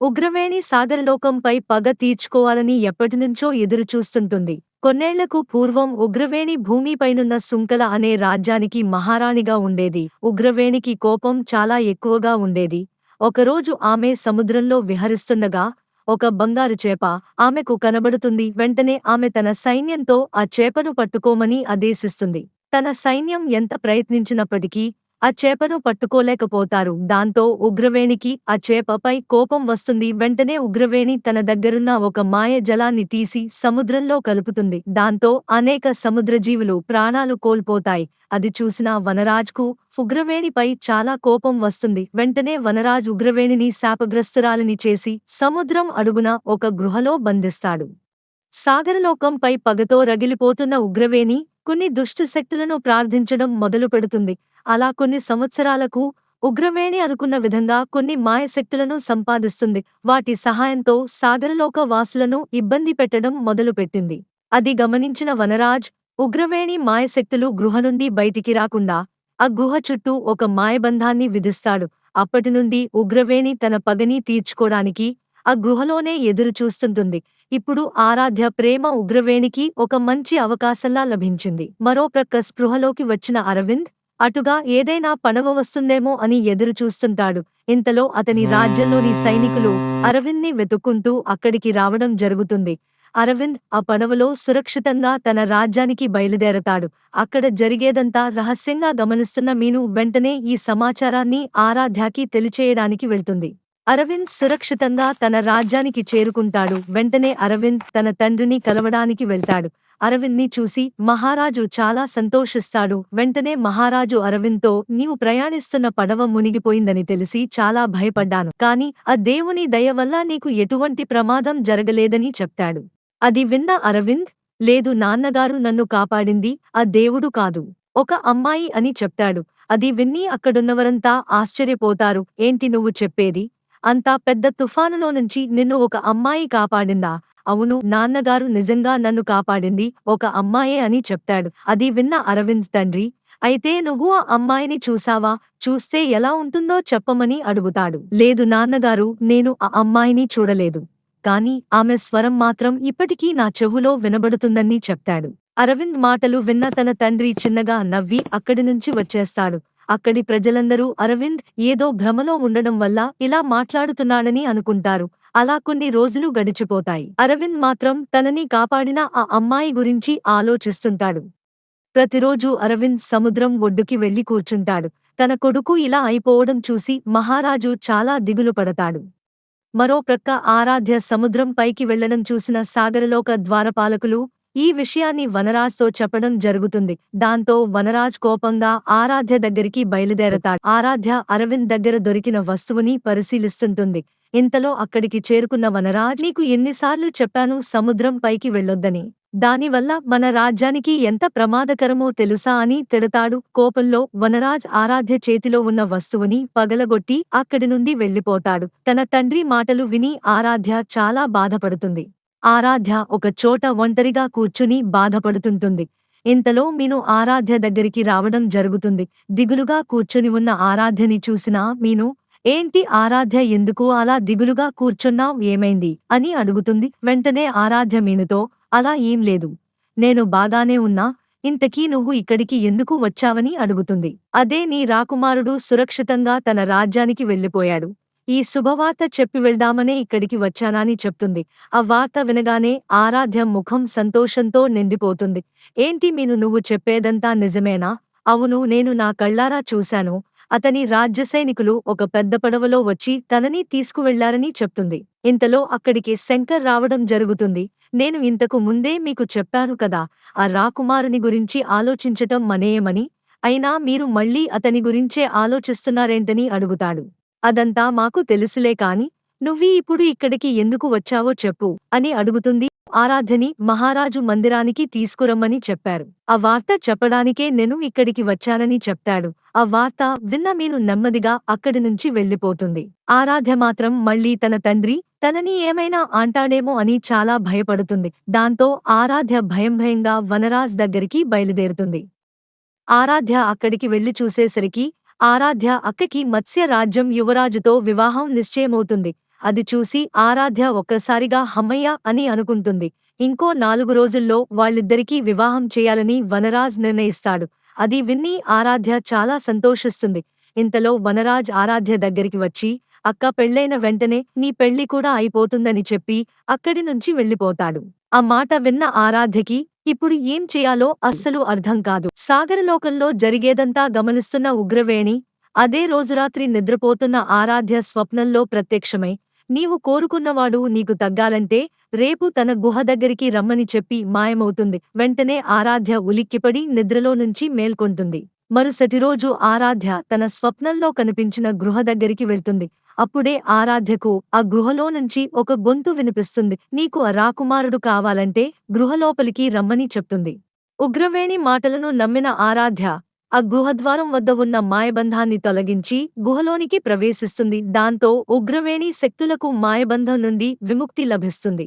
ఉగ్రవేణి సాగరలోకంపై పగ తీర్చుకోవాలని ఎప్పటినుంచో ఎదురుచూస్తుంటుంది. కొన్నేళ్ళకు పూర్వం ఉగ్రవేణి భూమిపైనున్న సుంకల అనే రాజ్యానికి మహారాణిగా ఉండేది. ఉగ్రవేణికి కోపం చాలా ఎక్కువగా ఉండేది. ఒకరోజు ఆమె సముద్రంలో విహరిస్తుండగా ఒక బంగారు చేప ఆమెకు కనబడుతుంది. వెంటనే ఆమె తన సైన్యంతో ఆ చేపను పట్టుకోమని ఆదేశిస్తుంది. తన సైన్యం ఎంత ప్రయత్నించినప్పటికీ ఆ చేపను పట్టుకోలేకపోతారు. దాంతో ఉగ్రవేణికి ఆ చేపపై కోపం వస్తుంది. వెంటనే ఉగ్రవేణి తన దగ్గరున్న ఒక మాయ జలాన్ని తీసి సముద్రంలో కలుపుతుంది. దాంతో అనేక సముద్రజీవులు ప్రాణాలు కోల్పోతాయి. అది చూసిన వనరాజ్కు ఉగ్రవేణిపై చాలా కోపం వస్తుంది. వెంటనే వనరాజ్ ఉగ్రవేణిని శాపగ్రస్తురాలిని చేసి సముద్రం అడుగున ఒక గృహలో బంధిస్తాడు. సాగరలోకంపై పగతో రగిలిపోతున్న ఉగ్రవేణి కొన్ని దుష్టశక్తులను ప్రార్థించడం మొదలుపెడుతుంది. అలా కొన్ని సంవత్సరాలకు ఉగ్రవేణి అనుకున్న విధంగా కొన్ని మాయశక్తులను సంపాదిస్తుంది. వాటి సహాయంతో సాగరలోక వాసులను ఇబ్బంది పెట్టడం మొదలుపెట్టింది. అది గమనించిన వనరాజ్ ఉగ్రవేణి మాయశక్తులు గృహ నుండి బయటికి రాకుండా ఆ గుహ చుట్టూ ఒక మాయబంధాన్ని విధిస్తాడు. అప్పటి నుండి ఉగ్రవేణి తన పగని తీర్చుకోడానికి ఆ గుహలోనే ఎదురు చూస్తుంటుంది. ఇప్పుడు ఆరాధ్య ప్రేమ ఉగ్రవేణికి ఒక మంచి అవకాశంలా లభించింది. మరో ప్రక్క స్పృహలోకి వచ్చిన అరవింద్ అటుగా ఏదైనా పడవ వస్తుందేమో అని ఎదురు చూస్తుంటాడు. ఇంతలో అతని రాజ్యంలోని సైనికులు అరవింద్ని వెతుక్కుంటూ అక్కడికి రావడం జరుగుతుంది. అరవింద్ ఆ పడవలో సురక్షితంగా తన రాజ్యానికి బయలుదేరతాడు. అక్కడ జరిగేదంతా రహస్యంగా గమనిస్తున్న మీను వెంటనే ఈ సమాచారాన్ని ఆరాధ్యాకి తెలిచేయడానికి వెళ్తుంది. అరవింద్ సురక్షితంగా తన రాజ్యానికి చేరుకుంటాడు. వెంటనే అరవింద్ తన తండ్రిని కలవడానికి వెళ్తాడు. అరవింద్ని చూసి మహారాజు చాలా సంతోషిస్తాడు. వెంటనే మహారాజు అరవింద్తో నీవు ప్రయాణిస్తున్న పడవ మునిగిపోయిందని తెలిసి చాలా భయపడ్డాను. కాని ఆ దేవుని దయ వల్ల నీకు ఎటువంటి ప్రమాదం జరగలేదని చెప్తాడు. అది విన్న అరవింద్ లేదు నాన్నగారు నన్ను కాపాడింది ఆ దేవుడు కాదు. ఒక అమ్మాయి అని చెప్తాడు. అది విన్ని అక్కడున్నవరంతా ఆశ్చర్యపోతారు. ఏంటి నువ్వు చెప్పేది? అంతా పెద్ద తుఫానులో నుంచి నిన్ను ఒక అమ్మాయి కాపాడిందా? అవును నాన్నగారు నిజంగా నన్ను కాపాడింది ఒక అమ్మాయే అని చెప్తాడు. అది విన్న అరవింద్ తండ్రి అయితే నువ్వు ఆ అమ్మాయిని చూసావా? చూస్తే ఎలా ఉంటుందో చెప్పమని అడుగుతాడు. లేదు నాన్నగారు నేను ఆ అమ్మాయిని చూడలేదు. కాని ఆమె స్వరం మాత్రం ఇప్పటికీ నా చెవులో వినబడుతుందని చెప్తాడు. అరవింద్ మాటలు విన్న తన తండ్రి చిన్నగా నవ్వి అక్కడి నుంచి వచ్చేస్తాడు. అక్కడి ప్రజలందరూ అరవింద్ ఏదో భ్రమలో ఉండడం వల్ల ఇలా మాట్లాడుతున్నాడని అనుకుంటారు. అలా కొన్ని రోజులు గడిచిపోతాయి. అరవింద్ మాత్రం తనని కాపాడిన ఆ అమ్మాయి గురించి ఆలోచిస్తుంటాడు. ప్రతిరోజు అరవింద్ సముద్రం ఒడ్డుకి వెళ్ళి కూర్చుంటాడు. తన కొడుకు ఇలా అయిపోవడం చూసి మహారాజు చాలా దిగులు పడతాడు. మరో ప్రక్క ఆరాధ్య సముద్రం పైకి వెళ్ళడం చూసిన సాగరలోక ద్వారపాలకులు ఈ విషయాన్ని వనరాజ్తో చెప్పడం జరుగుతుంది. దాంతో వనరాజ్ కోపంగా ఆరాధ్య దగ్గరికి బయలుదేరతాడు. ఆరాధ్య అరవింద్ దగ్గర దొరికిన వస్తువుని పరిశీలిస్తుంటుంది. ఇంతలో అక్కడికి చేరుకున్న వనరాజ్ నీకు ఎన్నిసార్లు చెప్పాను సముద్రం పైకి వెళ్ళొద్దని. దానివల్ల మన రాజ్యానికి ఎంత ప్రమాదకరమో తెలుసా? అని తిడతాడు. కోపంలో వనరాజ్ ఆరాధ్య చేతిలో ఉన్న వస్తువుని పగలగొట్టి అక్కడి నుండి వెళ్ళిపోతాడు తన తండ్రి మాటలు విని ఆరాధ్య చాలా బాధపడుతుంది. ఆరాధ్య ఒక చోట ఒంటరిగా కూర్చుని బాధపడుతుంటుంది. ఇంతలో మీను ఆరాధ్య దగ్గరికి రావడం జరుగుతుంది. దిగులుగా కూర్చుని ఉన్న ఆరాధ్యని చూసినా మీను ఏంటి ఆరాధ్య ఎందుకు అలా దిగులుగా కూర్చున్నావ్? ఏమైంది? అని అడుగుతుంది. వెంటనే ఆరాధ్య మీనుతో అలా ఏం లేదు. నేను బాగానే ఉన్నా. ఇంతకీ నువ్వు ఇక్కడికి ఎందుకు వచ్చావని అడుగుతుంది. అదే నీ రాకుమారుడు సురక్షితంగా తన రాజ్యానికి వెళ్ళిపోయాడు. ఈ శుభవార్త చెప్పి వెళ్దామనే ఇక్కడికి వచ్చానని చెప్తుంది. ఆ వార్త వినగానే ఆరాధ్య ముఖం సంతోషంతో నిండిపోతుంది. ఏంటి మీను నువ్వు చెప్పేదంతా నిజమేనా? అవును నేను నా కళ్ళారా చూశాను. అతని రాజ్య సైనికులు ఒక పెద్ద పడవలో వచ్చి తనని తీసుకువెళ్ళారని చెప్తుంది. ఇంతలో అక్కడికి శంకర్ రావడం జరుగుతుంది. నేను ఇంతకు ముందే మీకు చెప్పాను కదా ఆ రాకుమారుని గురించి ఆలోచించటం మనేయమని అయినా మీరు మళ్ళీ అతని గురించే ఆలోచిస్తున్నారేంటని అడుగుతాడు. అదంతా మాకు తెలుసులే కాని నువ్వీ ఇప్పుడు ఇక్కడికి ఎందుకు వచ్చావో చెప్పు అని అడుగుతుంది ఆరాధ్యని మహారాజు మందిరానికి తీసుకురమ్మని చెప్పారు. ఆ వార్త చెప్పడానికే నేను ఇక్కడికి వచ్చానని చెప్తాడు. ఆ వార్త విన్న మీను నెమ్మదిగా అక్కడి నుంచి వెళ్ళిపోతుంది ఆరాధ్య మాత్రం మళ్ళీ తన తండ్రి తనని ఏమైనా అంటాడేమో అని చాలా భయపడుతుంది. దాంతో ఆరాధ్య భయం భయంగా వనరాజ్ దగ్గరికి బయలుదేరుతుంది. ఆరాధ్య అక్కడికి వెళ్ళి చూసేసరికి ఆరాధ్య అక్కకి మత్స్య రాజ్యం యువరాజుతో వివాహం నిశ్చయమవుతుంది. అది చూసి ఆరాధ్య ఒక్కసారిగా హమ్మయ్య అని అనుకుంటుంది. ఇంకో నాలుగు రోజుల్లో వాళ్ళిద్దరికీ వివాహం చేయాలని వనరాజ్ నిర్ణయిస్తాడు. అది విన్ని ఆరాధ్య చాలా సంతోషిస్తుంది. ఇంతలో వనరాజ్ ఆరాధ్య దగ్గరికి వచ్చి అక్క పెళ్ళైన వెంటనే నీ పెళ్ళి కూడా అయిపోతుందని చెప్పి అక్కడి నుంచి వెళ్ళిపోతాడు. ఆ మాట విన్న ఆరాధ్యకి ఇప్పుడు ఏం చేయాలో అస్సలు అర్థం కాదు. సాగరలోకంలో జరిగేదంతా గమనిస్తున్న ఉగ్రవేణి అదే రోజు రాత్రి నిద్రపోతున్న ఆరాధ్య స్వప్నంలో ప్రత్యక్షమై నీవు కోరుకున్నవాడు నీకు తగ్గాలంటే రేపు తన గుహ దగ్గరికి రమ్మని చెప్పి మాయమవుతుంది. వెంటనే ఆరాధ్య ఉలిక్కిపడి నిద్రలో నుంచి మేల్కొంటుంది. మరుసటి రోజు ఆరాధ్య తన స్వప్నంలో కనిపించిన గృహ దగ్గరికి వెళ్తుంది. అప్పుడే ఆరాధ్యకు ఆ గృహలో నుంచి ఒక గొంతు వినిపిస్తుంది. నీకు ఆ రాకుమారుడు కావాలంటే గృహలోపలికి రమ్మని చెప్తుంది. ఉగ్రవేణి మాటలను నమ్మిన ఆరాధ్య ఆ గృహద్వారం వద్ద ఉన్న మాయబంధాన్ని తొలగించి గుహలోనికి ప్రవేశిస్తుంది. దాంతో ఉగ్రవేణి శక్తులకు మాయబంధం నుండి విముక్తి లభిస్తుంది.